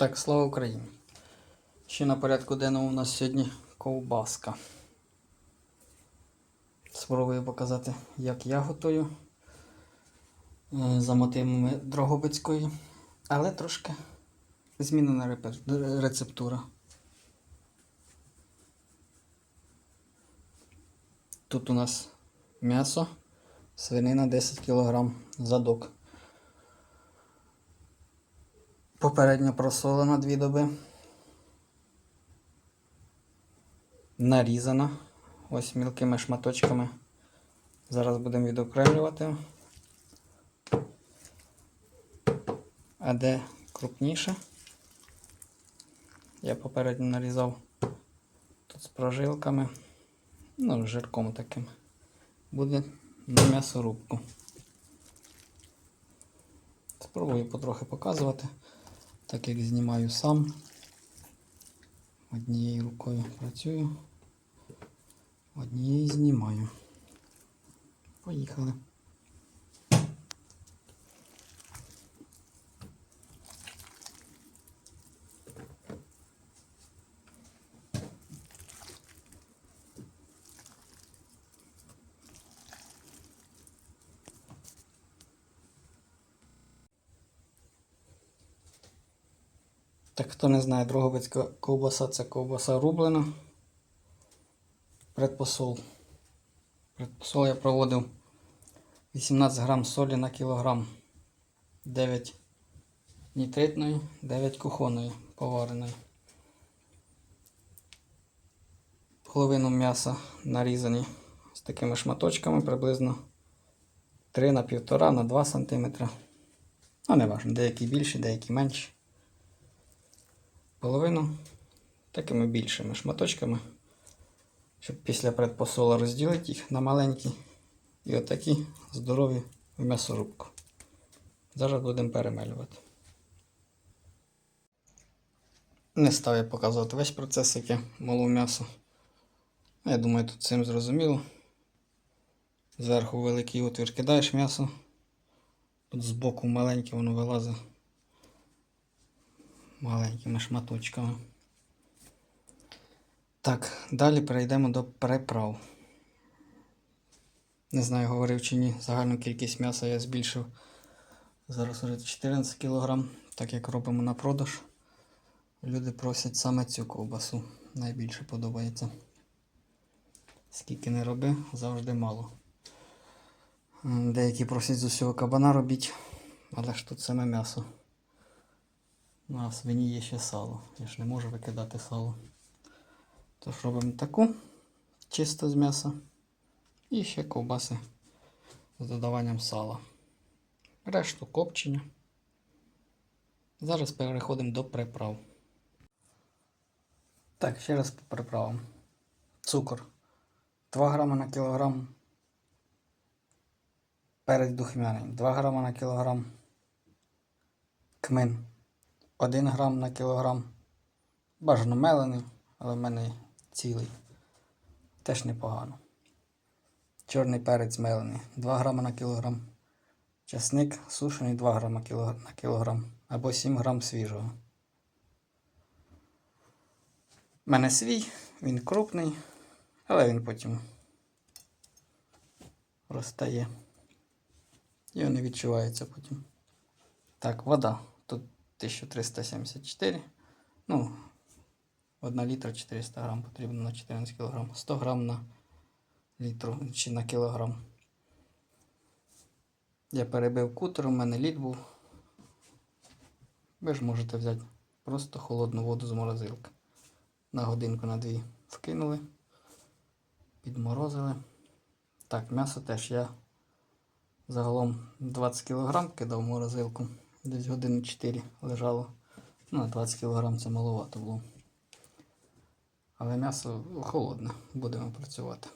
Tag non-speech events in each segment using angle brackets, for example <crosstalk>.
Так, слава Україні. Ще на порядку денному у нас сьогодні ковбаска. Спробую показати, як я готую е, за мотивами Дрогобицької, але трошки змінена рецептура. Тут у нас м'ясо, свинина 10 кг, задок. Попередньо просолена дві доби. Нарізана. Ось мілкими шматочками. Зараз будемо відокремлювати. А де крупніше? Я попередньо нарізав тут з прожилками. Ну, з жирком таким. Буде на м'ясорубку. Спробую потрохи показувати, так як знімаю сам. Однією рукою працюю, однією знімаю. Поїхали. Так, хто не знає, Дрогобицька ковбаса це ковбаса рублена. Предпосол. Предпосол я проводив 18 грам солі на кілограм. 9 нітритної, 9 кухонної повареної. Половину м'яса нарізані з такими шматочками приблизно 3 на 1,5 на 2 см. Ну, не важливо, деякі більші, деякі менші половину такими більшими шматочками, щоб після предпосола розділити їх на маленькі і отакі здорові в м'ясорубку. Зараз будемо перемелювати. Не став я показувати весь процес, як я молов м'ясо. Я думаю, тут цим зрозуміло. Зверху великий отвір кидаєш м'ясо, тут збоку маленьке воно вилазить маленькими шматочками. Так, далі перейдемо до приправ. Не знаю, говорив чи ні. Загальну кількість м'яса я збільшив. Зараз уже 14 кг, так як робимо на продаж. Люди просять саме цю ковбасу. Найбільше подобається. Скільки не роби, завжди мало. Деякі просять з усього кабана робіть, але ж тут саме м'ясо. А в свині є ще сало. Я ж не можу викидати сало. Тож робимо таку чисто з м'яса. І ще ковбаси з додаванням сала. Решту копчення. Зараз переходимо до приправ. Так, ще раз по приправам. Цукор 2 грама на кілограм. Перець духмяний 2 грама на кілограм. Кмин 1 грам на кілограм. Бажано мелений, але в мене цілий. Теж непогано. Чорний перець мелений 2 грама на кілограм. Часник сушений 2 грама на кілограм. Або 7 грам свіжого. У мене свій, він крупний, але він потім розтає. І не відчувається потім. Так, вода. Тут 1374. Ну, 1 літра 400 грам потрібно на 14 кг. 100 грам на літру чи на кілограм. Я перебив кутер, у мене лід був. Ви ж можете взяти просто холодну воду з морозилки. На годинку на дві вкинули, підморозили. Так, м'ясо теж я загалом 20 кг кидав в морозилку. Десь години 4 лежало. Ну, 20 кг це маловато було. Але м'ясо холодне, будемо працювати.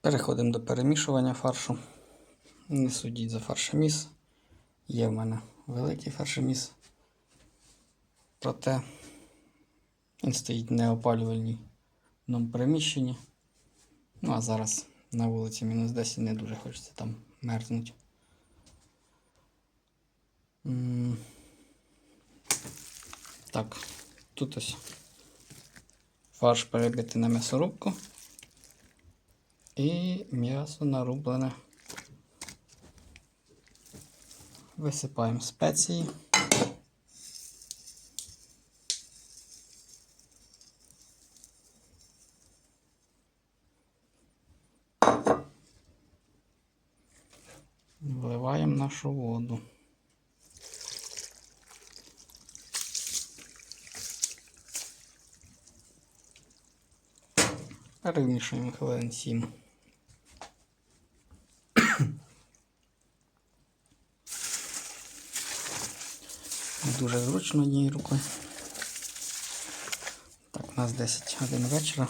Переходимо до перемішування фаршу. Не судіть за фаршеміс. Є в мене великий фаршеміс. Проте він стоїть в неопалювальній приміщенні. Ну а зараз на вулиці мінус 10 не дуже хочеться там мерзнуть. Так, тут ось фарш перебитий на м'ясорубку. І м'ясо нарублене. Висипаємо спеції. Нашу воду. Перемішуємо хвилин 7. <coughs> Дуже зручно однією рукою. Так, у нас 10 годин вечора.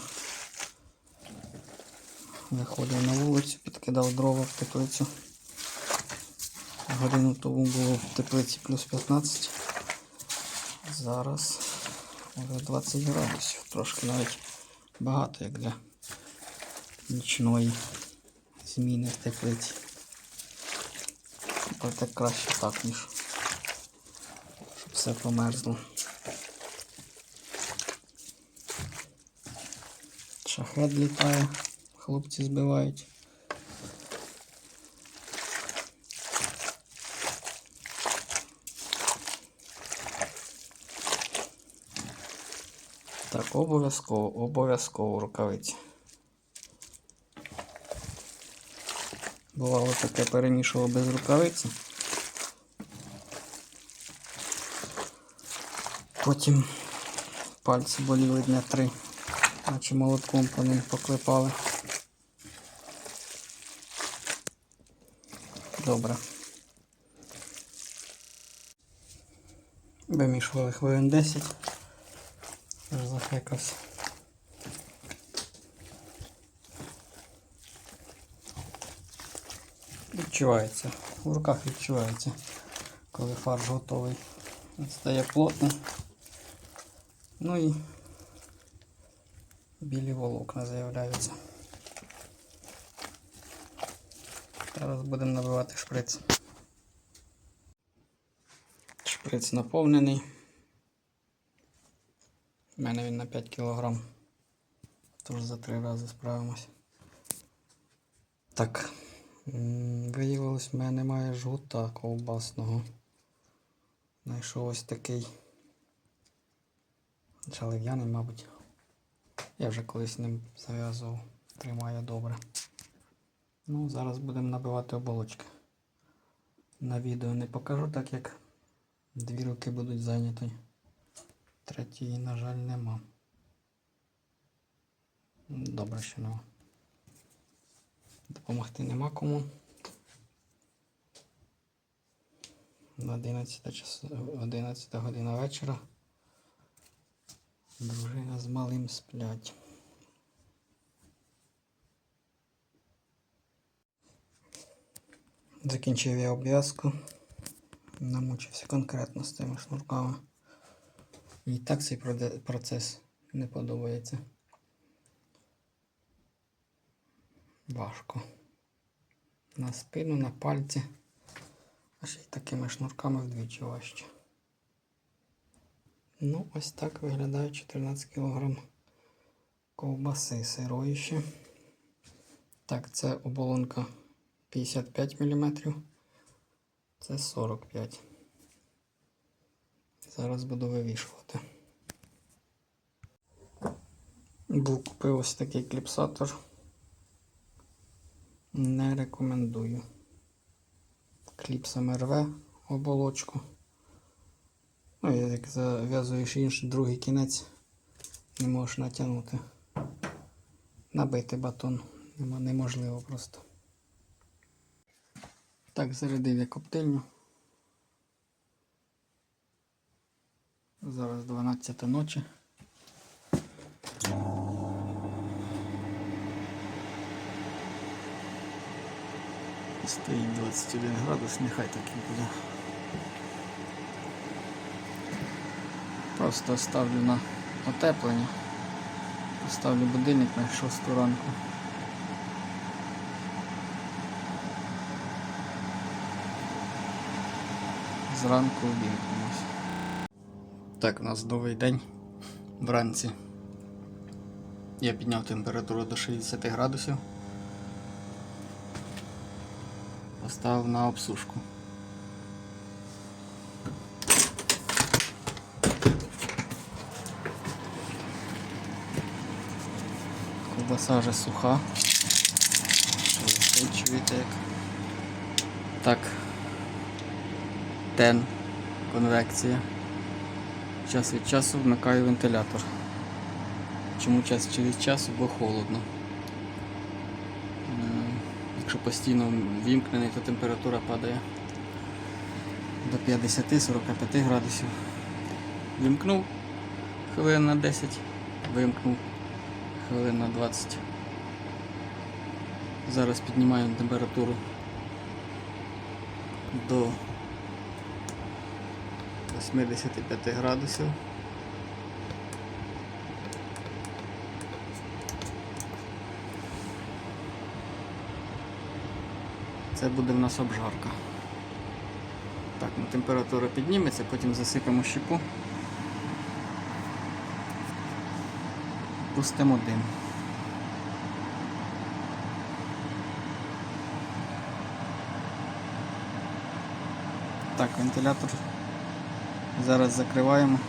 Виходив на вулицю, підкидав дрова в теплицю. Годину тому було в теплиці плюс 15. Зараз вже 20 градусів. Трошки навіть багато, як для нічної зміни в теплиці. Проте краще так, ніж щоб все померзло. Шахет літає, хлопці збивають. Так, обов'язково, обов'язково рукавиці. Бувало таке перемішував без рукавиці. Потім пальці боліли дня три, наче молотком по ним поклепали. Добре. Вимішували хвилин 10. Аж захекався. Відчувається. В руках відчувається, коли фарш готовий. Стає плотним. Ну і білі волокна з'являються. Зараз будемо набивати шприц. Шприц наповнений. У мене він на 5 кг. Тож за три рази справимось. Так. Виявилось, в мене немає жгута ковбасного. Знайшов ось такий. Шалив'яний, мабуть. Я вже колись ним зав'язував. Тримає добре. Ну, зараз будемо набивати оболочки. На відео не покажу, так як дві руки будуть зайняті. Третьої, на жаль, нема. Добре, що нема. Допомогти нема кому. 11, час, 11 година вечора. Дружина з малим сплять. Закінчив я обв'язку. Намучився конкретно з цими шнурками. І так цей процес не подобається. Важко. На спину, на пальці. А ще й такими шнурками вдвічі важче. Ну, ось так виглядає 14 кг ковбаси сирої ще. Так, це оболонка 55 мм. Це 45 Зараз буду вивішувати. Був купив ось такий кліпсатор. Не рекомендую. Кліпсами рве оболочку. Ну, як зав'язуєш інший другий кінець, не можеш натягнути. Набити батон неможливо просто. Так, зарядив я коптильню. Зараз 12 ночі. Стоїть 21 градус, нехай так буде. Просто ставлю на отеплення. Поставлю будильник на 6 ранку. зранку увімкнемось. Так, у нас новий день вранці. Я підняв температуру до 60 градусів. Поставив на обсушку. Ковбаса вже суха. Шелестить, чуєте як. Так. Тен. Конвекція. Час від часу вмикаю вентилятор. Чому час через час, бо холодно. Якщо постійно вімкнений, то температура падає до 50-45 градусів. Вімкнув хвилин на 10, вимкнув хвилин на 20. Зараз піднімаємо температуру до 85 градусів. Це буде в нас обжарка. Так, ну, температура підніметься, потім засипемо щепу. Пустимо дим. Так, вентилятор зараз закриваємо.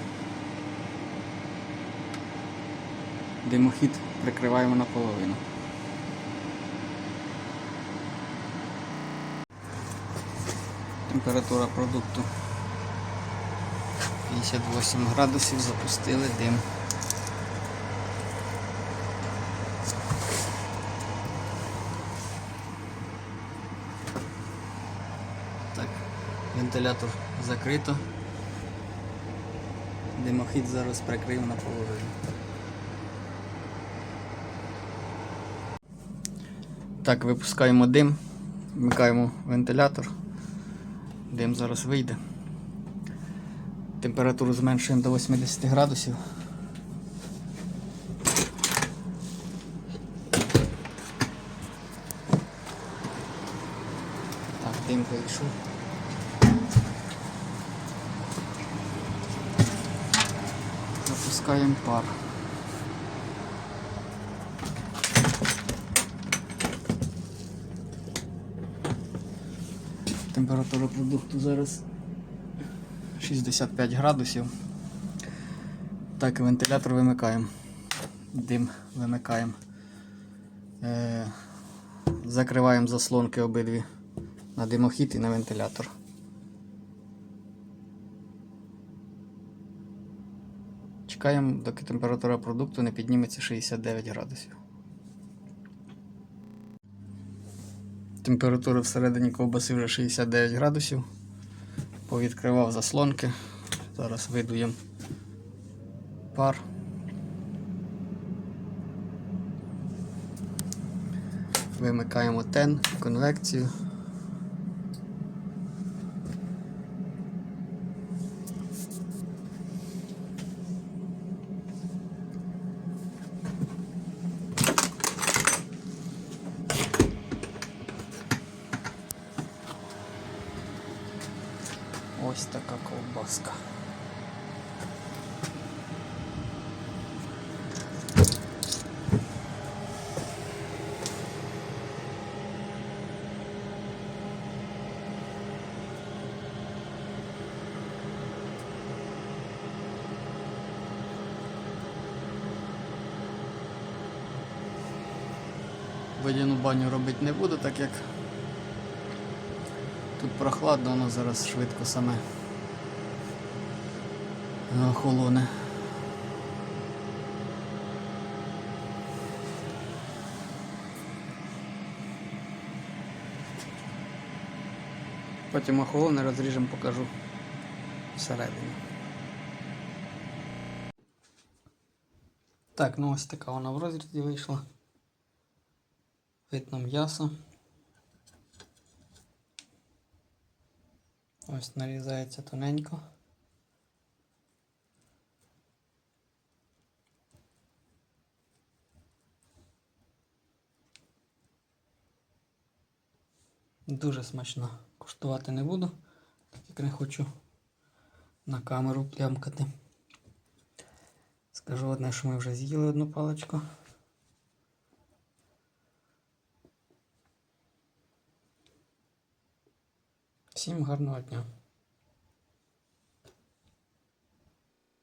Димохід прикриваємо наполовину. Температура продукту 58 градусів, запустили дим. Так, вентилятор закрито. Димохід зараз прикрив наполовину. Так, випускаємо дим, вмикаємо вентилятор. Дим зараз вийде. Температуру зменшуємо до 80 градусів. Так, дим вийшов. Запускаємо пар. Температура продукту зараз 65 градусів. Так, вентилятор вимикаємо. Дим вимикаємо. Е, закриваємо заслонки обидві на димохід і на вентилятор. Чекаємо, доки температура продукту не підніметься 69 градусів. Температура всередині ковбаси вже 69 градусів. Повідкривав заслонки. Зараз видуємо пар. Вимикаємо тен, конвекцію. Ось така ковбаска. Водяну баню робити не буду, так як Тут прохладно, воно зараз швидко саме е, холоне. Потім охолоне розріжемо, покажу всередині. Так, ну ось така вона в розрізі вийшла. Видно м'ясо. Ось нарізається тоненько. Дуже смачно. Куштувати не буду, так як не хочу на камеру плямкати. Скажу одне, що ми вже з'їли одну паличку. Всім гарного дня.